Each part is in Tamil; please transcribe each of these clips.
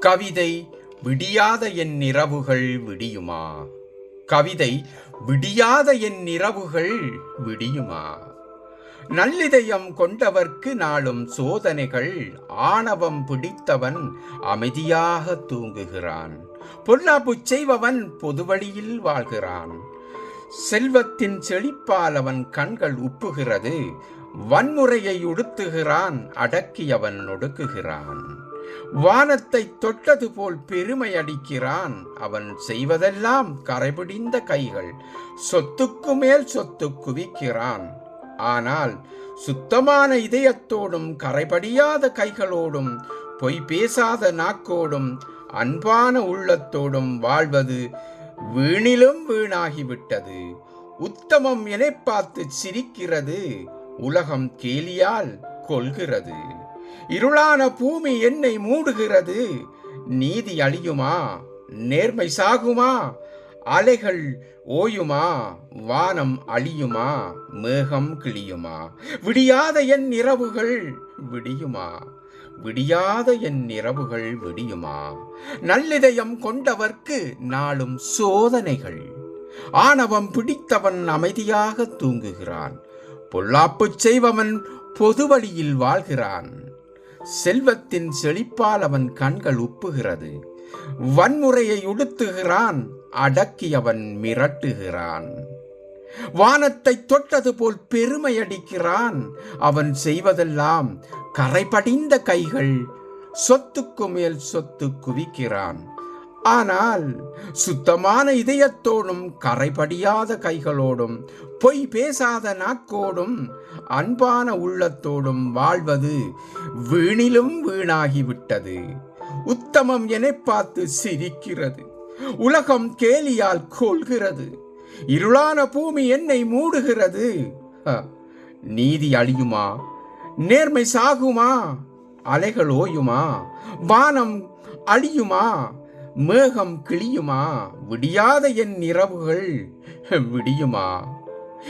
கவிதை விடியாத என் நிரவுகள் விடியுமா? கவிதை விடியாத என் நிரவுகள் விடியுமா? நல்லிதயம் கொண்டவர்க்கு நாளும் சோதனைகள் ஆணவம் பிடித்தவன் அமைதியாக தூங்குகிறான். பொல்லாப்புச் செய்பவன் பொதுவழியில் வாழ்கிறான். செல்வத்தின் செழிப்பால் அவன் கண்கள் உப்புகிறது வன்முறையை உடுத்துகிறான் அடக்கியவன் ஒடுக்குகிறான் வானத்தை தொட்டது போல் பெருமை அடிக்கிறான். அவன் செய்வதெல்லாம் கரைபிடிந்த கைகள். சொத்துக்கு மேல் சொத்து குவிக்கிறான். ஆனால் சுத்தமான இதயத்தோடும் கரைபடியாத கைகளோடும் பொய் பேசாத நாக்கோடும் அன்பான உள்ளத்தோடும் வாழ்வது வீணிலும் வீணாகிவிட்டது. உத்தமம் என பார்த்து சிரிக்கிறது. உலகம் கேலியால் கொள்கிறது இருளான பூமி என்னை மூடுகிறது. நீதி அழியுமா? நேர்மை சாகுமா? அலைகள் ஓயுமா? வானம் அழியுமா? மேகம் கிளியுமா? விடியாத என் இரவுகள் விடியுமா? விடியாத என் இரவுகள் விடியுமா? நல்லிதயம் கொண்டவர்க்கு நாளும் சோதனைகள். ஆணவம் பிடித்தவன் அமைதியாக தூங்குகிறான். பொல்லாப்புச் செய்பவன் பொதுவழியில் வாழ்கிறான். செல்வத்தின் செழிப்பால் அவன் கண்கள் உப்புகிறது. வன்முறையை உடுத்துகிறான் அடக்கி அவன் மிரட்டுகிறான். வானத்தை தொட்டது போல் பெருமை அடிக்கிறான். அவன் செய்வதெல்லாம் கரைபடிந்த கைகள் சொத்துக்கு மேல் சொத்து குவிக்கிறான். ஆனால் சுத்தமான இதயத்தோடும் கரைபடியாத கைகளோடும் பொய் பேசாத நாக்கோடும் அன்பான உள்ளத்தோடும் வாழ்வது வீணிலும் வீணாகிவிட்டது. உத்தமம் என பார்த்து சிரிக்கிறது. உலகம் கேலியால் கொள்கிறது இருளான பூமி என்னை மூடுகிறது. நீதி அழியுமா? நேர்மை சாகுமா? அலைகள் ஓயுமா? வானம் அழியுமா? மேகம் கிளியுமா? விடியாத என் இரவுகள் விடியுமா?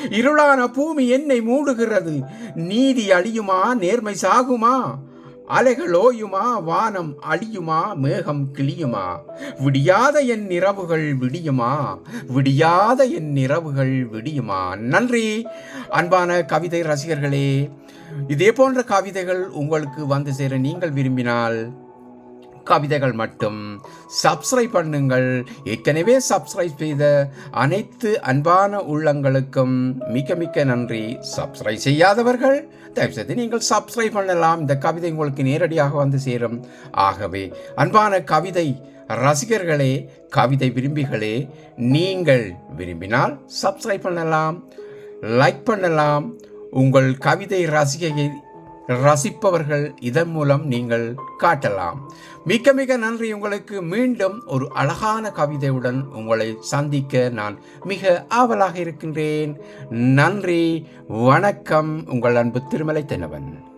இருளான பூமி என்னை மூடுகிறது? நீதி அழியுமா? நேர்மை சாகுமா? அலைகள் ஓயுமா? வானம் அழியுமா? மேகம் கிளியுமா? விடியாத என் இரவுகள் விடியுமா? விடியாத என் இரவுகள் விடியுமா? நன்றி. அன்பான கவிதை ரசிகர்களே இதே போன்ற கவிதைகள் உங்களுக்கு வந்து சேர நீங்கள் விரும்பினால் கவிதைகள் மட்டும். சப்ஸ்கிரைப் பண்ணுங்கள். ஏற்கனவே சப்ஸ்கிரைப் செய்த அனைத்து அன்பான உள்ளங்களுக்கும் மிக்க மிக்க நன்றி. சப்ஸ்கிரைப் செய்யாதவர்கள் தயவுசெய்து நீங்கள் சப்ஸ்கிரைப் பண்ணலாம். இந்த கவிதை உங்களுக்கு நேரடியாக வந்து சேரும். ஆகவே அன்பான கவிதை ரசிகர்களே கவிதை விரும்பிகளே நீங்கள் விரும்பினால் சப்ஸ்கிரைப் பண்ணலாம் லைக் பண்ணலாம். உங்கள் கவிதை ரசிகையை ரசிப்பவர்கள் இதன் மூலம் நீங்கள் காட்டலாம். மிக்க மிக நன்றி உங்களுக்கு. மீண்டும் ஒரு அழகான கவிதையுடன் உங்களை சந்திக்க நான் மிக ஆவலாக இருக்கின்றேன். நன்றி வணக்கம் உங்கள் அன்பு திருமலை தென்னவன்.